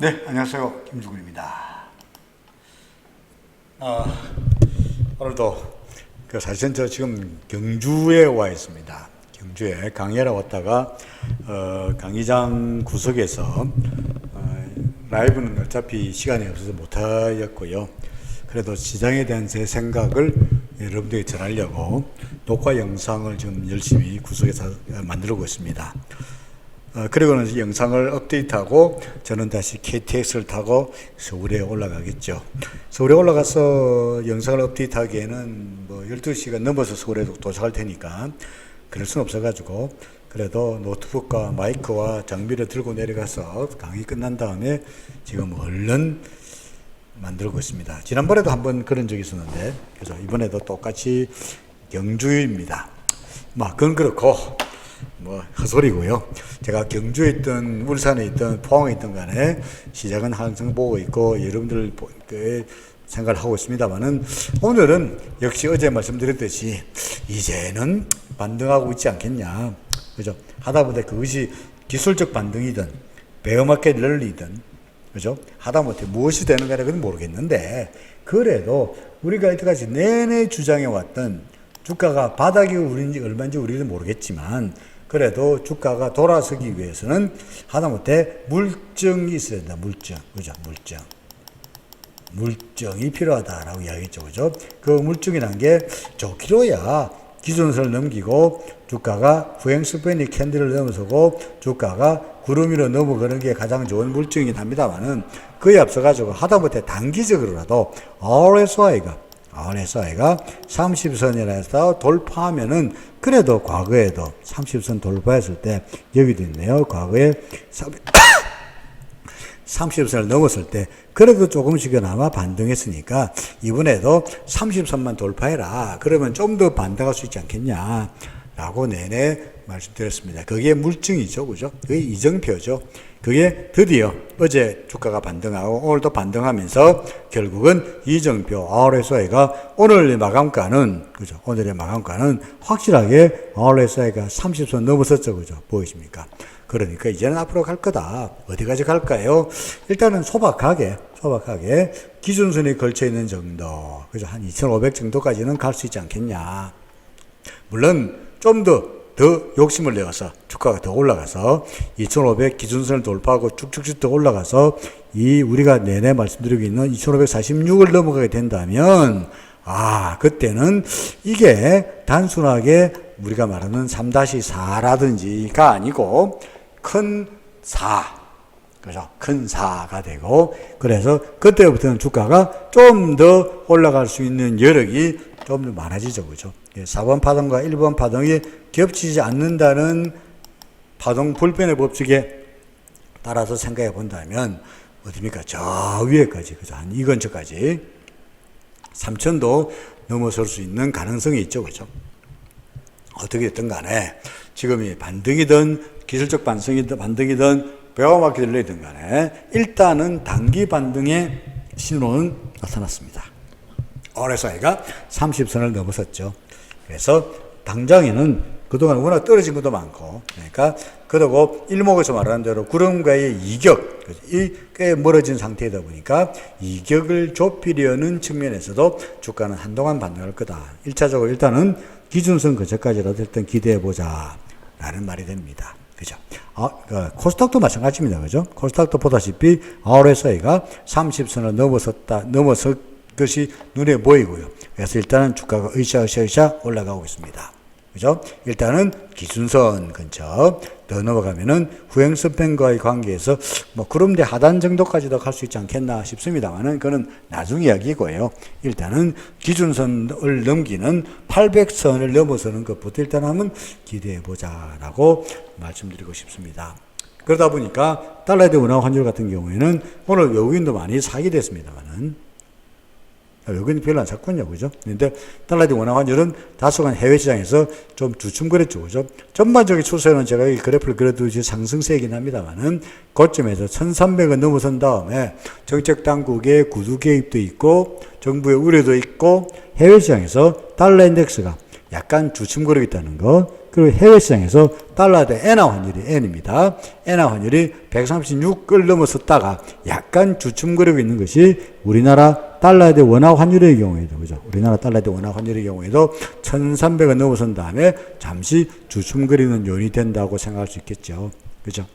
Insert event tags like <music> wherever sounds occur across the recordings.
네, 안녕하세요. 김주근입니다. 아, 오늘도 그 사실은 저 지금 경주에 와 있습니다. 경주에 강의하러 왔다가 어, 강의장 구석에서 어, 라이브는 어차피 시간이 없어서 못하였고요. 그래도 시장에 대한 제 생각을 여러분들에게 전하려고 녹화 영상을 지금 열심히 구석에서 만들고 있습니다. 어, 그리고는 영상을 업데이트하고 저는 다시 KTX를 타고 서울에 올라가겠죠. 서울에 올라가서 영상을 업데이트하기에는 뭐 12시가 넘어서 서울에 도착할 테니까 그럴 수는 없어가지고 그래도 노트북과 마이크와 장비를 들고 내려가서 강의 끝난 다음에 지금 얼른 만들고 있습니다. 지난번에도 한번 그런 적이 있었는데 그래서 이번에도 똑같이 경주입니다. 막 그건 그렇고 뭐 헛소리고요. 제가 경주에 있던 울산에 있던 포항에 있던 간에 시작은 항상 보고 있고 여러분들 그 생각을 하고 있습니다만은 오늘은 역시 어제 말씀드렸듯이 이제는 반등하고 있지 않겠냐. 그죠? 하다 보다 그것이 기술적 반등이든 베어마켓 랠리든 그죠? 하다못해 무엇이 되는 가는 건 모르겠는데 그래도 우리가 이때까지 내내 주장해 왔던 주가가 바닥이 우리인지 얼마인지 우리는 모르겠지만 그래도 주가가 돌아서기 위해서는 하다못해 물증이 있어야 된다. 물증. 그죠? 물증. 물증이 필요하다라고 이야기했죠. 그죠? 그 물증이란 게 좋기로야 기준선을 넘기고 주가가 후행 스페니 캔들을 넘어서고 주가가 구름 위로 넘어가는 게 가장 좋은 물증이긴 합니다만은 그에 앞서 가지고 하다못해 단기적으로라도 RSI가 RSI가 30선이라서 돌파하면은 그래도 과거에도 30선 돌파했을 때 여기도 있네요. 과거에 30선을 <coughs> 넘었을 때 그래도 조금씩은 아마 반등했으니까 이번에도 30선만 돌파해라. 그러면 좀 더 반등할 수 있지 않겠냐. 라고 내내 말씀드렸습니다. 그게 물증이죠. 그죠? 그게 이정표죠. 그게 드디어 어제 주가가 반등하고 오늘도 반등하면서 결국은 이정표 RSI가 오늘 마감가는 그죠? 오늘의 마감가는 확실하게 RSI가 30선 넘어섰죠. 그죠? 보이십니까? 그러니까 이제는 앞으로 갈 거다. 어디까지 갈까요? 일단은 소박하게, 소박하게 기준선에 걸쳐 있는 정도, 그죠? 한2,500 정도까지는 갈 수 있지 않겠냐. 물론 좀 더 더 욕심을 내어서 주가가 더 올라가서 2,500 기준선을 돌파하고 쭉쭉쭉 더 올라가서 이 우리가 내내 말씀드리고 있는 2,546을 넘어가게 된다면 아 그때는 이게 단순하게 우리가 말하는 3-4라든지가 아니고 큰 4, 그죠? 큰 4가 되고, 그래서 그때부터는 주가가 좀 더 올라갈 수 있는 여력이 좀 더 많아지죠, 그죠? 4번 파동과 1번 파동이 겹치지 않는다는 파동 불변의 법칙에 따라서 생각해 본다면, 어디입니까? 저 위에까지, 그죠? 한 이 근처까지 3천도 넘어설 수 있는 가능성이 있죠, 그죠? 어떻게 됐든 간에 지금이 반등이든 기술적 반성이든 반등이든 배워맞게 들리든 간에 일단은 단기 반등의 신호는 나타났습니다. RSI가 30선을 넘어섰죠. 그래서 당장에는 그동안 워낙 떨어진 것도 많고, 그러니까, 그러고 일목에서 말하는 대로 구름과의 이격, 이꽤 멀어진 상태이다 보니까 이격을 좁히려는 측면에서도 주가는 한동안 반등할 거다. 1차적으로 일단은 기준선 근처까지라도 일단 기대해보자. 라는 말이 됩니다. 그죠? 아, 그 코스닥도 마찬가지입니다. 그죠? 코스닥도 보다시피 RSI가 30선을 넘어섰다, 넘어설 것이 눈에 보이고요. 그래서 일단은 주가가 으쌰으쌰으쌰 올라가고 있습니다. 그죠? 일단은 기준선 근처 더 넘어가면은 후행 스팬과의 관계에서 뭐 구름대 하단 정도까지도 갈 수 있지 않겠나 싶습니다만은 그는 나중 이야기고요. 일단은 기준선을 넘기는 800선을 넘어서는 것부터 일단 한번 기대해 보자라고 말씀드리고 싶습니다. 그러다 보니까 달러대 원화 환율 같은 경우에는 오늘 외국인도 많이 사게 됐습니다만은 외국인 별로 안 샀군요. 그죠? 근데 달러대 원화 환율은 다소간 해외 시장에서 좀 주춤거렸죠. 그죠? 전반적인 추세는 제가 이 그래프를 그려두지 상승세이긴 합니다만은 고점에서 1300을 넘어선 다음에 정책 당국의 구두 개입도 있고 정부의 우려도 있고 해외 시장에서 달러 인덱스가 약간 주춤거리고 있다는 거. 그리고 해외 시장에서 달러 대 엔화 환율이 N입니다. 엔화 환율이 136을 넘어섰다가 약간 주춤거리고 있는 것이 우리나라 달러 대 원화 환율의 경우에도 그죠? 우리나라 달러 대 원화 환율의 경우에도 1,300을 넘어선 다음에 잠시 주춤거리는 요인이 된다고 생각할 수 있겠죠. 그죠?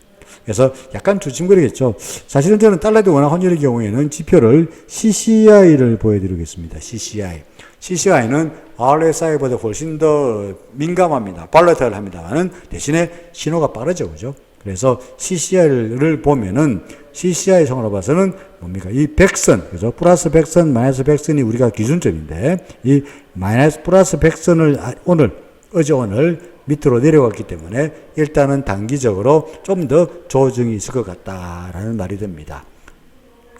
그래서 약간 주춤거리겠죠. 사실은 저는 달러 대 원화 환율의 경우에는 지표를 CCI를 보여드리겠습니다. CCI. CCI는 RSI보다 훨씬 더 민감합니다. 발라타일 합니다만은 대신에 신호가 빠르죠. 그죠? 그래서 CCI를 보면은 CCI 성으로 봐서는 뭡니까? 이 백선, 그죠? 플러스 백선, 마이너스 백선이 우리가 기준점인데 이 마이너스 플러스 백선을 아- 오늘, 어제 오늘 밑으로 내려갔기 때문에 일단은 단기적으로 좀 더 조정이 있을 것 같다라는 말이 됩니다.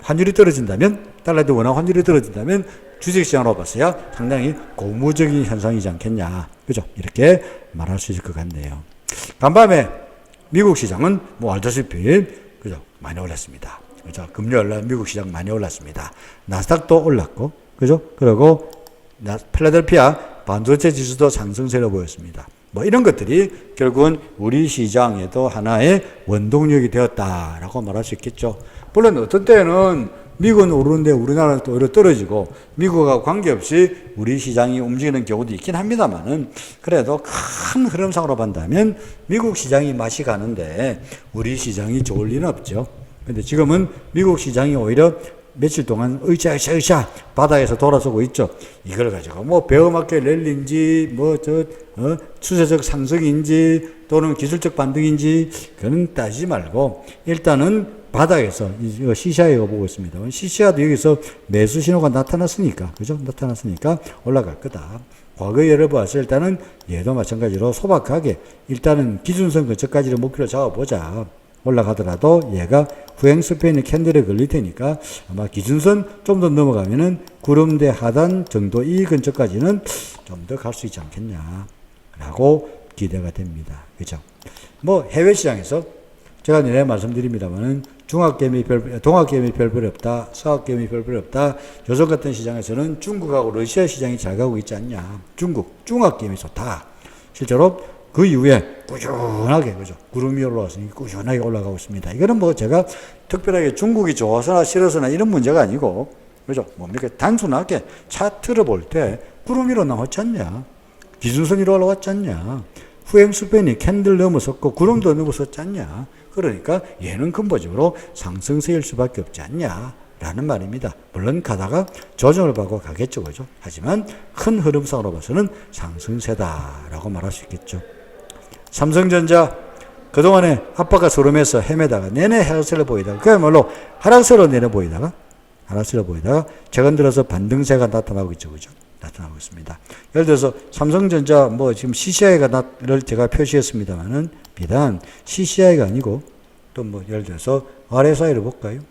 환율이 떨어진다면 달러 대 원화 환율이 떨어진다면 주식시장으로 봐서야 상당히 고무적인 현상이지 않겠냐. 그죠? 이렇게 말할 수 있을 것 같네요. 간밤에 미국 시장은 뭐 알다시피 그죠? 많이 올랐습니다. 그죠? 금요일 날 미국 시장 많이 올랐습니다. 나스닥도 올랐고 그죠? 그리고 나- 필라델피아 반도체 지수도 상승세로 보였습니다. 뭐 이런 것들이 결국은 우리 시장에도 하나의 원동력이 되었다라고 말할 수 있겠죠. 물론 어떤 때는 미국은 오르는데 우리나라는 또 오히려 떨어지고 미국과 관계없이 우리 시장이 움직이는 경우도 있긴 합니다만은 그래도 큰 흐름상으로 본다면 미국 시장이 맛이 가는데 우리 시장이 좋을 리는 없죠. 근데 지금은 미국 시장이 오히려 며칠 동안 의자 의자 바닥에서 돌아서고 있죠. 이걸 가지고 뭐 배어맞게 랠리인지 뭐저 어, 추세적 상승인지 또는 기술적 반등인지 그는 따지지 말고 일단은 바닥에서 이 CCI가 보고 있습니다. CCI도 여기서 매수 신호가 나타났으니까 그죠? 나타났으니까 올라갈 거다. 과거 예를 봐서 일단은 얘도 마찬가지로 소박하게 일단은 기준선 근처까지를 목표로 잡아보자. 올라가더라도 얘가 후행 스페인의 캔들에 걸릴 테니까 아마 기준선 좀 더 넘어가면은 구름대 하단 정도 이 근처까지는 좀 더 갈 수 있지 않겠냐라고 기대가 됩니다. 그죠? 뭐 해외 시장에서 제가 내내 말씀드립니다만은 중학개미 별, 동학개미 별별 없다, 서학개미 별별 없다. 요즘 같은 시장에서는 중국하고 러시아 시장이 잘 가고 있지 않냐. 중국, 중학개미 좋다. 실제로 그 이후에 꾸준하게, 그죠. 구름이 올라왔으니 꾸준하게 올라가고 있습니다. 이거는 뭐 제가 특별하게 중국이 좋아서나 싫어서나 이런 문제가 아니고, 그죠. 뭡니까. 단순하게 차트를 볼 때 구름 위로 나왔지 않냐. 기준선 위로 올라왔지 않냐. 후행 스팬이 캔들 넘어섰고 구름도 넘어섰지 않냐. 그러니까 얘는 근본적으로 상승세일 수밖에 없지 않냐. 라는 말입니다. 물론 가다가 조정을 받고 가겠죠. 그죠? 하지만 큰 흐름상으로 봐서는 상승세다라고 말할 수 있겠죠. 삼성전자 그동안에 아빠가 소름에서 헤매다가 내내 하락세를 보이다가 그야말로 하락세로 내려 보이다가 하락세로 보이다가 최근 들어서 반등세가 나타나고 있죠. 그죠? 나타나고 있습니다. 예를 들어서 삼성전자 뭐 지금 CCI가를 제가 표시했습니다만은 비단 CCI가 아니고 또 뭐 예를 들어서 RSI를 볼까요?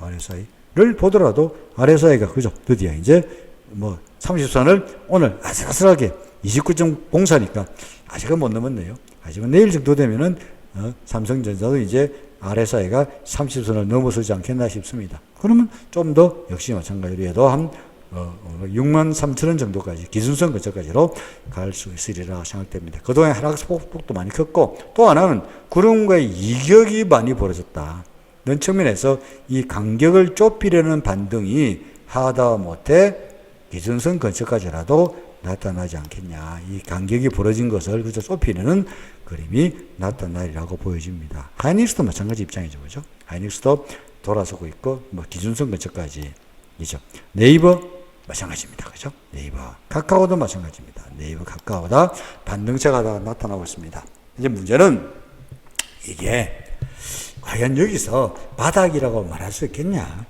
RSI를 보더라도 RSI가 그죠? 드디어 이제 뭐 30선을 오늘 아슬아슬하게 29.04니까 아직은 못 넘었네요. 아직은 내일 정도 되면은 어, 삼성전자도 이제 RSI가 30선을 넘어서지 않겠나 싶습니다. 그러면 좀 더 역시 마찬가지로 해도 한 어, 어, 6만 3천 원 정도까지 기준선 근처까지로 갈 수 있으리라 생각됩니다. 그동안 하락폭도 많이 컸고 또 하나는 구름과의 이격이 많이 벌어졌다. 는 측면에서 이 간격을 좁히려는 반등이 하다 못해 기준선 근처까지라도 나타나지 않겠냐. 이 간격이 벌어진 것을 그저 좁히려는 그림이 나타나리라고 보여집니다. 하이닉스도 마찬가지 입장이죠. 그죠? 하이닉스도 돌아서고 있고, 뭐 기준선 근처까지. 이죠. 네이버 마찬가지입니다. 그죠? 네이버. 카카오도 마찬가지입니다. 네이버, 카카오다 반등세가 다 나타나고 있습니다. 이제 문제는 이게 과연 여기서 바닥이라고 말할 수 있겠냐?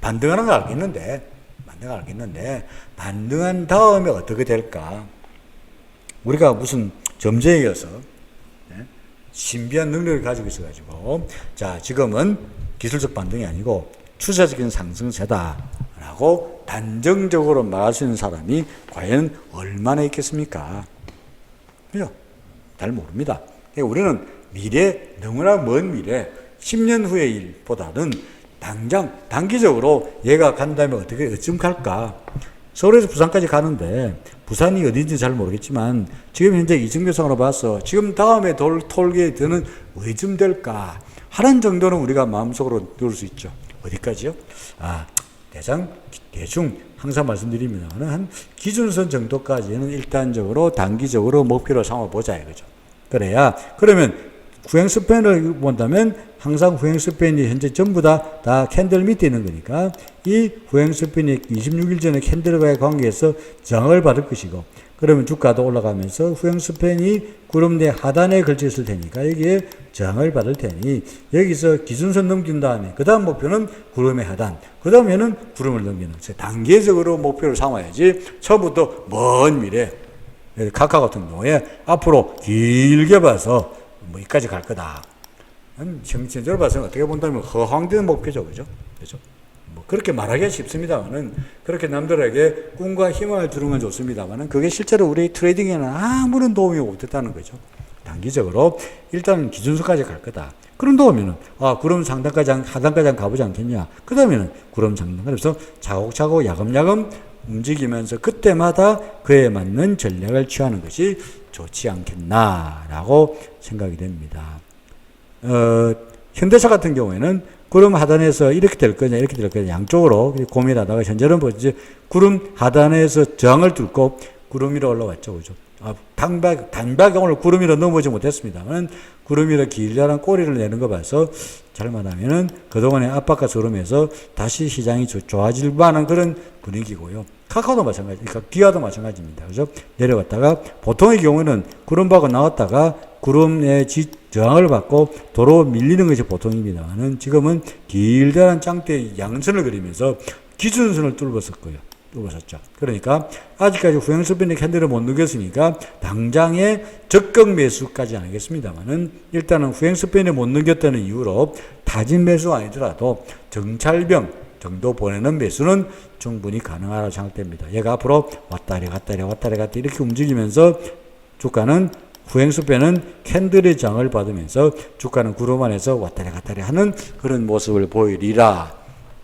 반등하는 거 알겠는데, 반등을 알겠는데, 반등한 다음에 어떻게 될까? 우리가 무슨 점쟁이여서, 예? 신비한 능력을 가지고 있어가지고, 자, 지금은 기술적 반등이 아니고, 추세적인 상승세다라고 단정적으로 말할 수 있는 사람이 과연 얼마나 있겠습니까? 그죠? 잘 모릅니다. 그러니까 우리는 미래, 너무나 먼 미래, 10년 후의 일보다는 당장, 단기적으로 얘가 간다면 어떻게, 어쩜 갈까? 서울에서 부산까지 가는데 부산이 어딘지 잘 모르겠지만 지금 현재 이정교상으로 봐서 지금 다음에 돌 톨게이트는 어디쯤 될까 하는 정도는 우리가 마음속으로 넣을 수 있죠. 어디까지요? 아 대장 대충 항상 말씀드리면 한 기준선 정도까지는 일단적으로 단기적으로 목표로 삼아보자 이거죠. 그래야 그러면 후행 스팬을 본다면 항상 후행 스팬이 현재 전부 다, 다 캔들 밑에 있는 거니까 이 후행 스팬이 26일 전에 캔들과의 관계에서 저항을 받을 것이고 그러면 주가도 올라가면서 후행 스팬이 구름 내 하단에 걸쳐 있을 테니까 여기에 저항을 받을 테니 여기서 기준선 넘긴 다음에 그 다음 목표는 구름의 하단 그 다음에는 구름을 넘기는 단계적으로 목표를 삼아야지 처음부터 먼 미래 카카 같은 경우에 앞으로 길게 봐서 뭐 여기까지 갈 거다. 정치적으로 봐서는 어떻게 본다면 허황된 목표죠, 그죠? 그죠? 뭐 그렇게 말하기가 쉽습니다만은 그렇게 남들에게 꿈과 희망을 주는 건 좋습니다만은 그게 실제로 우리 트레이딩에는 아무런 도움이 못됐다는 거죠. 단기적으로 일단 기준수까지 갈 거다. 그런 다음에는 아 구름 상단까지 하단까지 가보지 않겠냐. 그 다음에는 구름 상단 그래서 차곡차곡 야금야금 움직이면서 그때마다 그에 맞는 전략을 취하는 것이 좋지 않겠나라고 생각이 됩니다. 어, 현대차 같은 경우에는 구름 하단에서 이렇게 될 거냐 이렇게 될 거냐 양쪽으로 고민하다가 현재는 뭐지 구름 하단에서 저항을 뚫고 구름 위로 올라왔죠 그죠 아, 단박 단박에 오늘 구름 위로 넘어오지 못했습니다만 구름 위로 길다란 꼬리를 내는 거 봐서 잘못하면은 그동안의 압박과 저름에서 다시 시장이 조- 좋아질 만한 그런 분위기고요. 카카오도 마찬가지, 그러니까 기아도 마찬가지입니다. 그죠? 내려갔다가 보통의 경우는 구름 받고 나왔다가 구름의 지, 저항을 받고 도로 밀리는 것이 보통입니다만은 지금은 길다란 짱대 양선을 그리면서 기준선을 뚫었을 거예요. 뚫었었죠. 그러니까 아직까지 후행스핀의 캔들을 못 넘겼으니까 당장의 적극 매수까지 안 하겠습니다만은 일단은 후행스핀을 못 넘겼다는 이유로 타진 매수 아니더라도 정찰병 정도 보내는 매수는 충분히 가능하다고 생각됩니다. 얘가 앞으로 왔다리 갔다리 왔다리 갔다리 이렇게 움직이면서 주가는 후행수배는 캔들의 장을 받으면서 주가는 구름 안에서 왔다리 갔다리 하는 그런 모습을 보이리라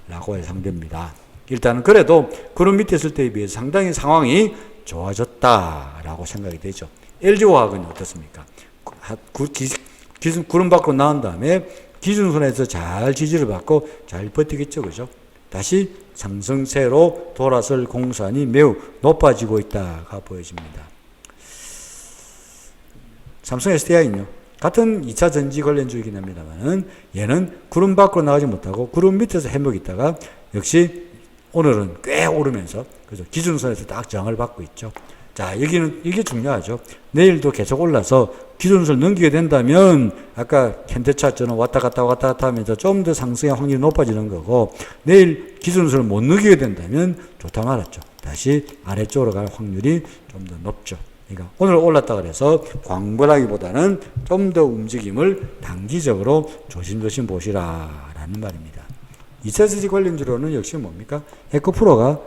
라고 예상됩니다. 일단은 그래도 구름 밑에 있을 때에 비해 상당히 상황이 좋아졌다라고 생각이 되죠. LG화학은 어떻습니까? 기준, 구름 밖으로 나온 다음에 기준선에서 잘 지지를 받고 잘 버티겠죠. 그죠? 다시 상승세로 돌아설 공산이 매우 높아지고 있다가 보여집니다. 삼성 SDI는요. 같은 2차 전지 관련 주이긴 합니다만은 얘는 구름 밖으로 나가지 못하고 구름 밑에서 해먹 있다가 역시 오늘은 꽤 오르면서 그죠 기준선에서 딱 저항을 받고 있죠. 자 여기는 이게 중요하죠. 내일도 계속 올라서 기준선을 넘기게 된다면 아까 현대차처럼 왔다 갔다 왔다 갔다 하면서 좀 더 상승의 확률이 높아지는 거고 내일 기준선을 못 넘기게 된다면 좋다 말았죠. 다시 아래쪽으로 갈 확률이 좀 더 높죠. 그러니까 오늘 올랐다 그래서 광범하기보다는 좀 더 움직임을 단기적으로 조심조심 보시라라는 말입니다. 2차 지지 관련주로는 역시 뭡니까? 에코프로가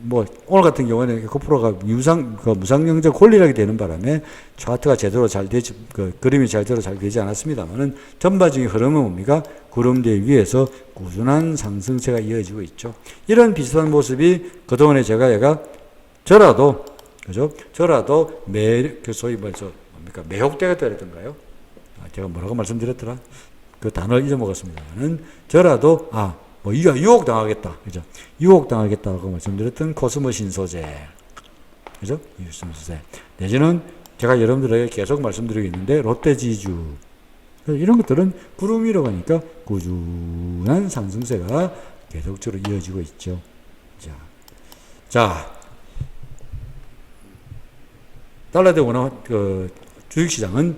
뭐 오늘 같은 경우에는 에코프로가 유상 그 무상영적 권리락이 되는 바람에 차트가 제대로 잘 되지 그 그림이 제대로 잘 되지 않았습니다만은 전반적인 흐름은 뭡니까? 구름대 위에서 꾸준한 상승세가 이어지고 있죠. 이런 비슷한 모습이 그동안에 제가 얘가 저라도 그죠? 저라도 매, 그 소위 말해서 뭡니까? 매혹되겠다 그랬던가요? 아, 제가 뭐라고 말씀드렸더라? 그 단어를 잊어먹었습니다만은 저라도, 아, 뭐, 이거 유혹 당하겠다. 그죠? 유혹 당하겠다고 말씀드렸던 코스모 신소재. 그죠? 신소재. 내지는 제가 여러분들에게 계속 말씀드리고 있는데, 롯데지주. 이런 것들은 구름 위로 가니까 꾸준한 상승세가 계속적으로 이어지고 있죠. 자, 자, 원화 그 주식시장은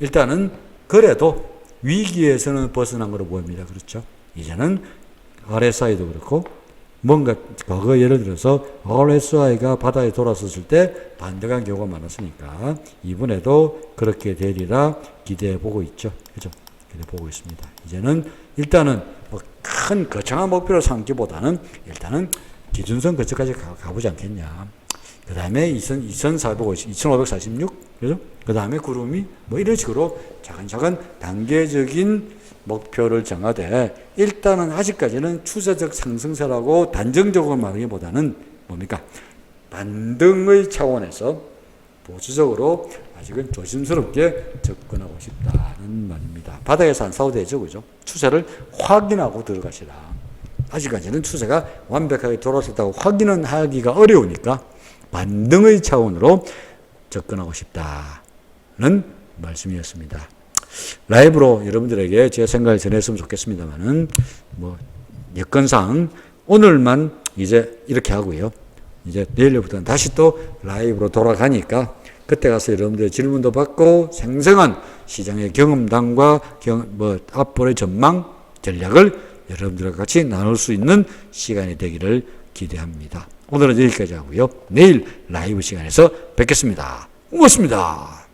일단은 그래도 위기에서는 벗어난 것으로 보입니다. 그렇죠? 이제는 RSI도 그렇고 뭔가 과거 예를 들어서 RSI가 바다에 돌아섰을 때 반대간 경우가 많았으니까 이번에도 그렇게 되리라 기대해 보고 있죠. 그죠? 기대해 보고 있습니다. 이제는 일단은 뭐 큰 거창한 목표를 삼기보다는 일단은 기준선 가, 가보지 않겠냐. 그 다음에 2450, 2546, 그죠? 그 다음에 구름이 뭐 이런 식으로 차근차근 단계적인 목표를 정하되 일단은 아직까지는 추세적 상승세라고 단정적으로 말하기보다는 뭡니까? 반등의 차원에서 보수적으로 아직은 조심스럽게 접근하고 싶다는 말입니다. 바닥에서 안 싸워도 되죠, 그죠? 추세를 확인하고 들어가시라. 아직까지는 추세가 완벽하게 돌아섰다고 확인은 하기가 어려우니까 반등의 차원으로 접근하고 싶다는 말씀이었습니다. 라이브로 여러분들에게 제 생각을 전했으면 좋겠습니다만은 뭐 여건상 오늘만 이제 이렇게 하고요. 이제 내일부터는 다시 또 라이브로 돌아가니까 그때 가서 여러분들 질문도 받고 생생한 시장의 경험담과 경, 뭐 앞으로의 전망 전략을 여러분들과 같이 나눌 수 있는 시간이 되기를 기대합니다. 오늘은 여기까지 하고요. 내일 라이브 시간에서 뵙겠습니다. 고맙습니다.